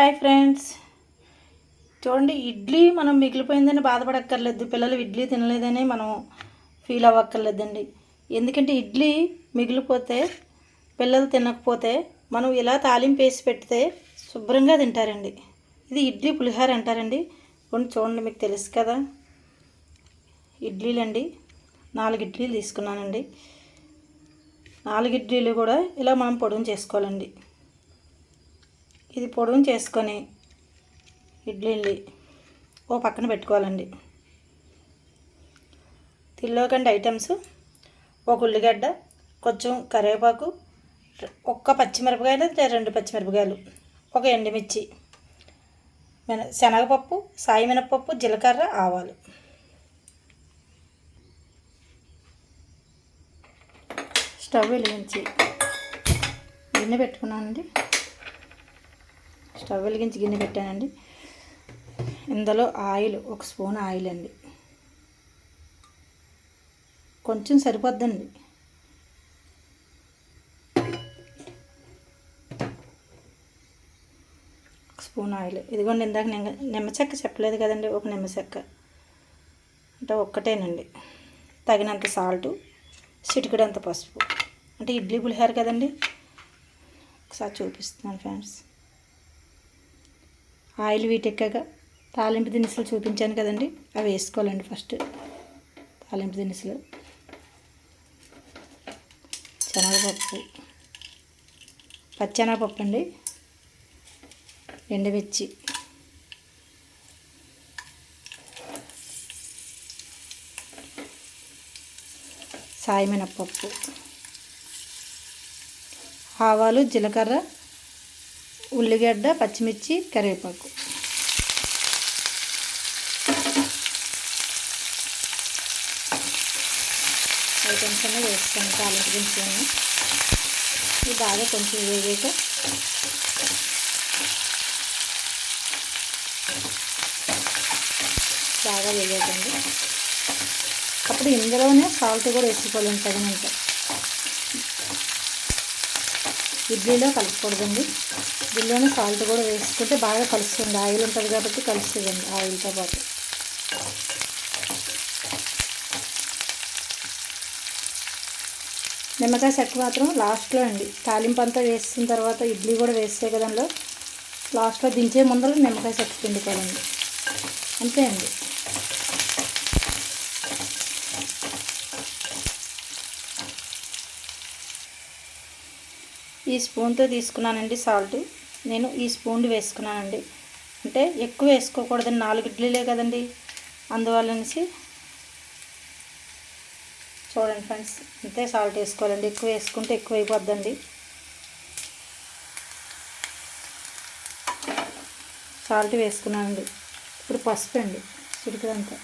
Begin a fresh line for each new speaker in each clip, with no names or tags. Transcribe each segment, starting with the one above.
Hi friends. చూడండి ఇడ్లీ మనం మిగిలిపోయిందని బాధపడక్కర్లేదు. పిల్లలు ఇడ్లీ తినలేదని మనం ఫీల్ అవ్వక్కర్లేదండి. ఎందుకంటే ఇడ్లీ మిగిలిపోతే పిల్లలు తినకపోతే మనం ఇలా తాలింపు వేసి పెడితే శుభ్రంగా తింటారండి. ఇది ఇడ్లీ పులిహార అంటారండి. కొన్ని చూడండి మీకు తెలుసు కదా. ఇడ్లీలండి. నాలుగు ఇడ్లీలు తీసుకున్నానండి. నాలుగు ఇడ్లీలు కూడా ఇలా మనం పొడుగు చేసుకోవాలండి. ఇది పొడుగు చేసుకొని ఇడ్లీని ఓ పక్కన పెట్టుకోవాలండి. తిల్లోకండి ఐటమ్స్ ఒక ఉల్లిగడ్డ కొంచెం కరివేపాకు ఒక్క పచ్చిమిరపకాయలు రెండు పచ్చిమిరపకాయలు ఒక ఎండుమిర్చి మిన శనగపప్పు సాయి మినపప్పు జీలకర్ర ఆవాలు. స్టవ్ వెలిగించి గిన్నె పెట్టుకున్నానండి. స్టవ్ వెలిగించి గిన్నె పెట్టానండి. ఇందులో ఆయిల్ ఒక స్పూన్ ఆయిల్ అండి. కొంచెం సరిపోద్దండి. ఒక స్పూన్ ఆయిల్. ఇదిగోండి ఇందాక నిమ్మ చెక్క చెప్పలేదు కదండి ఒక నిమ్మచెక్క అంటే ఒక్కటేనండి. తగినంత సాల్టు చిటికడంత పసుపు. అంటే ఇడ్లీ పులిహార కదండి. ఒకసారి చూపిస్తున్నాను ఫ్రెండ్స్. ఆయిల్ వీటెక్కాక తాలింపు దినుసులు చూపించాను కదండి. అవి వేసుకోవాలండి ఫస్ట్. తాలింపు దినుసులు. శనగపప్పు. పచ్చెనగపప్పు అండి. ఎండమిర్చి. సాయి ఆవాలు జీలకర్ర ఉల్లిగడ్డ పచ్చిమిర్చి కరివేపాకు. ఐటమ్స్ అన్నీ వేస్తాను తాలింపు దించుకొని ఇది బాగా కొంచెం వేగాక బాగా వేగేదండి అప్పుడు ఇందులోనే సాల్ట్ కూడా వేసుకోవాలి తగినంత ఇడ్లీలో కలుపుకూడదండి ఇడ్లీలోనే సాల్ట్ కూడా వేసుకుంటే బాగా కలుస్తుంది. ఆయిల్ ఉంటుంది కాబట్టి కలుస్తుందండి ఆయిల్తో పాటు. నిమ్మకాయ చెట్టు మాత్రం లాస్ట్లో అండి. తాలింపు అంతా వేసిన తర్వాత ఇడ్లీ కూడా వేస్తే కదంలో లాస్ట్లో దించే ముందర నిమ్మకాయ చెక్క పిండుకోవాలండి. అంతే అండి. ఈ స్పూన్తో తీసుకున్నానండి సాల్ట్. నేను ఈ స్పూన్ వేసుకున్నానండి. అంటే ఎక్కువ వేసుకోకూడదండి. నాలుగు ఇడ్లీలే కదండి. అందువల్లనేసి చూడండి ఫ్రెండ్స్ అంతే సాల్ట్ వేసుకోవాలండి. ఎక్కువ వేసుకుంటే ఎక్కువ అయిపోద్దండి. సాల్ట్ వేసుకున్నానండి. ఇప్పుడు పసుపు అండి చిటికదంతా.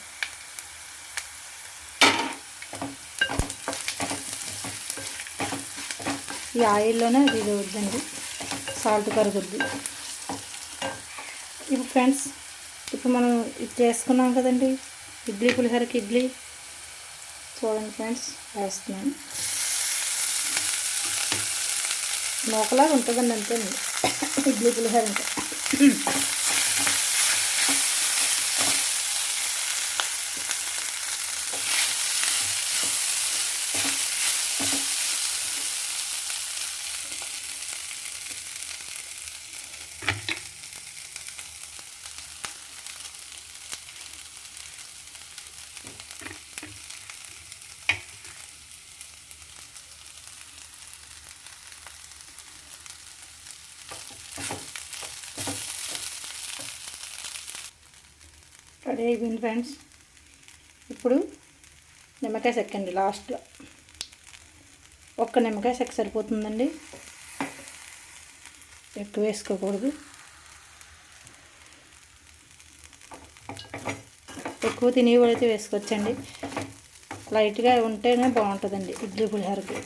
ఈ ఆయిల్లోనే అది వద్దండి. సాల్ట్ కరుగుద్ది. ఇప్పుడు ఫ్రెండ్స్ ఇప్పుడు మనం ఇది చేసుకున్నాం కదండి. ఇడ్లీ పులిహోరకి ఇడ్లీ. చూడండి ఫ్రెండ్స్ వేస్తున్నాను. నూకలాగా ఉంటుందండి అంతేనండి. ఇడ్లీ పులిహోర అంటే రెడీ అయిపోయింది ఫ్రెండ్స్ ఇప్పుడు నిమ్మకాయ చెక్కండి లాస్ట్లో ఒక్క నిమ్మకాయ సెక్క సరిపోతుందండి. ఎక్కువ వేసుకోకూడదు. ఎక్కువ తినేవాడైతే వేసుకోవచ్చండి. లైట్గా ఉంటేనే బాగుంటుందండి ఇడ్లీ పులిహోరకి.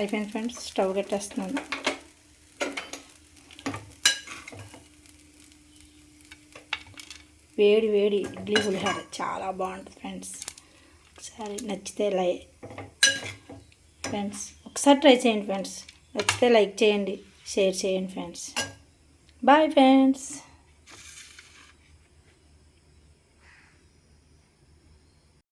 అయిపోయింది ఫ్రెండ్స్ స్టవ్ కట్టేస్తున్నాను వేడి వేడి ఇడ్లీ పులిహార చాలా బాగుంటుంది ఫ్రెండ్స్. ఒకసారి నచ్చితే లై ఫ్రెండ్స్ ఒకసారి ట్రై చేయండి ఫ్రెండ్స్. నచ్చితే లైక్ చేయండి షేర్ చేయండి ఫ్రెండ్స్. Bye friends.